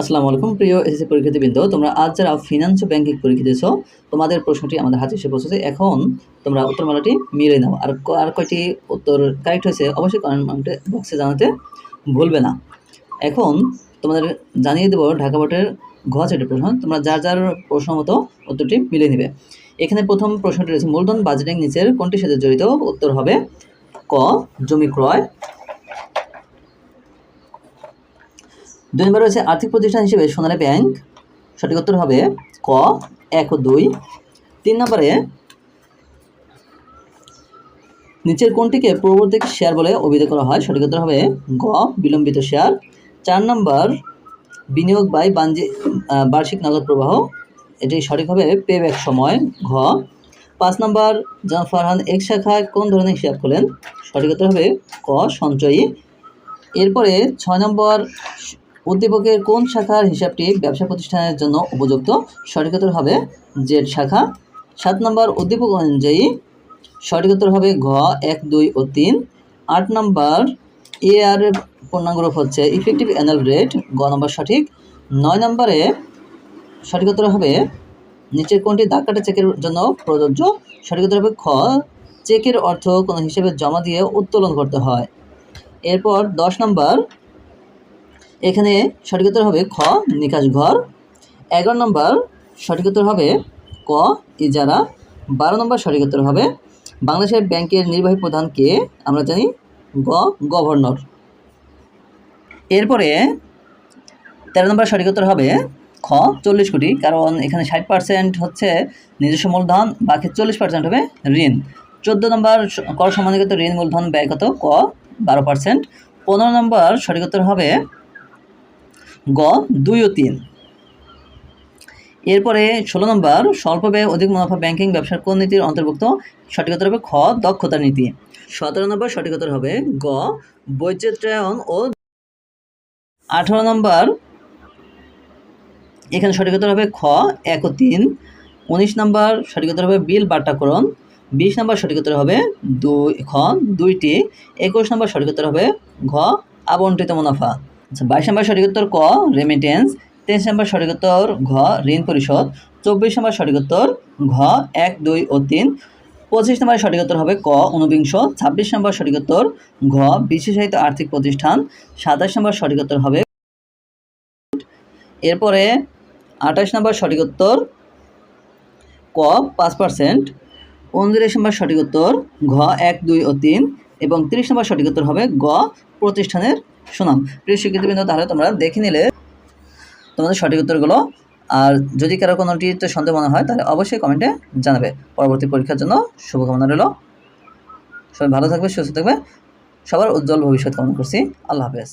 আসসালামু আলাইকুম, প্রিয় এসএসসি পরীক্ষার্থীবৃন্দ। তোমরা আজ যারা ফিনান্স ব্যাংকিং পরীক্ষা দিয়েছ, তোমাদের প্রশ্নটি আমাদের হাতে এসে পৌঁছেছে। এখন তোমরা উত্তরমালাটি মিলে নাও। আর আর কয়টি উত্তর কারেক্ট হয়েছে অবশ্যই কমেন্ট বক্সে জানাতে ভুলবে না। এখন তোমাদের জানিয়ে দেবো ঢাকা বোর্ডের ঘ প্রশ্ন। তোমরা যার যার প্রশ্ন মতো উত্তরটি মিলে নেবে। এখানে প্রথম প্রশ্নটি রয়েছে, মূলধন বাজেটিং নিচের কোনটির সাথে জড়িত? উত্তর হবে ক, জমি ক্রয় দুই নম্বর রয়েছে আর্থিক প্রতিষ্ঠান হিসেবে সোনালী ব্যাংক। সঠিক উত্তর হবে ক, এক ও দুই। তিন নম্বরে নিচের কোনটিকে পূর্ববর্তী শেয়ার বলে অভিহিত করা হয়? সঠিক উত্তর হবে গ, বিলম্বিত শেয়ার চার নম্বর বিনিয়োগ বাই বাণিজ্য বার্ষিক নগদ প্রবাহ। এটি সঠিক হবে পেব্যাক সময়, ঘ। পাঁচ নম্বর জন ফারহান এক শাখায় কোন ধরনের হিসাব খোলেন? সঠিক উত্তর হবে ক, সঞ্চয়ী। এরপরে ছয় নম্বর উদ্দীপকের কোন শাখার হিসাবটি ব্যবসা প্রতিষ্ঠানের জন্য উপযুক্ত? সঠিক উত্তর হবে জেড শাখা। সাত নম্বর, উদ্দীপক অনুযায়ী সঠিক উত্তর হবে ঘ, এক, দুই ও তিন। আট নম্বর এ আর এর পূর্ণাঙ্গ রূপ হচ্ছে ইফেক্টিভ অ্যানুয়াল রেট গ নম্বর সঠিক। নয় নম্বরে সঠিক উত্তর হবে নিচের কোনটি? দাগ কাটা চেকের জন্য প্রযোজ্য। সঠিক উত্তর হবে খ, চেকের অর্থ কোনো হিসেবে জমা দিয়ে উত্তোলন করতে হয়। এরপর দশ নম্বর এখানে সঠিক উত্তর হবে খ, নিকাশ ঘর। এগারো নম্বর, সঠিক উত্তর হবে ক, ইজারা। বারো নম্বর, সঠিক উত্তর হবে বাংলাদেশের ব্যাংকের নির্বাহী প্রধানকে আমরা জানি গ, গভর্নর। এরপরে তেরো নম্বর, সঠিক উত্তর হবে খ, চল্লিশ কোটি, কারণ এখানে ষাট পার্সেন্ট হচ্ছে নিজস্ব মূলধন, বাকি চল্লিশ পার্সেন্ট হবে ঋণ। চোদ্দ নম্বর, কর সম্মানিত ঋণ মূলধন ব্যয় কত? ক, বারো পার্সেন্ট পনেরো নম্বর, সঠিক উত্তর হবে গ, দুই ও তিন। এরপরে ষোলো নম্বর, স্বল্প ব্যয়, অধিক মুনাফা ব্যাংকিং ব্যবসার কোন নীতির অন্তর্ভুক্ত? সঠিক উত্তর হবে খ দক্ষতা নীতি। সতেরো নম্বর সঠিক উত্তর হবে গ, বৈচিত্র্যায়ন ও আঠারো নম্বর, এখানে সঠিক উত্তর হবে খ, এক ও তিন। উনিশ নম্বর সঠিক উত্তর হবে বিল বাট্টাকরণ বিশ নম্বর সঠিক উত্তর হবে দুই, খ, দুইটি। একুশ নম্বর সঠিক উত্তর হবে ঘ, আবন্টিত মুনাফা। আচ্ছা বাইশ নম্বর সঠিক উত্তর ক রেমিটেন্স তেইশ নম্বর সঠিক উত্তর ঘ, ঋণ পরিশোধ, চব্বিশ নম্বর সঠিক উত্তর ঘ, এক, দুই ও তিন, পঁচিশ নম্বর সঠিক উত্তর হবে ক, ঊনবিংশ, ছাব্বিশ নম্বর সঠিক উত্তর ঘ, বিশেষায়িত আর্থিক প্রতিষ্ঠান, সাতাশ নম্বর সঠিক উত্তর হবে। এরপরে আঠাশ নম্বর সঠিক উত্তর ক, পাঁচ পার্সেন্ট উনত্রিশ নম্বর সঠিক উত্তর ঘ, এক, দুই ও তিন এবং তিরিশ নম্বর সঠিক উত্তর হবে গ, প্রতিষ্ঠানের সুনাম। প্রিয় শিক্ষিতবৃন্দ তাহলে তোমরা দেখে নিলে তোমাদের সঠিক উত্তরগুলো। আর যদি কারও কোনোটিতে সন্দেহ মনে হয়, তাহলে অবশ্যই কমেন্টে জানাবে। পরবর্তী পরীক্ষার জন্য শুভকামনা রইল। সবাই ভালো থাকবে, সুস্থ থাকবে। সবার উজ্জ্বল ভবিষ্যৎ কামনা করছি। আল্লাহ হাফেজ।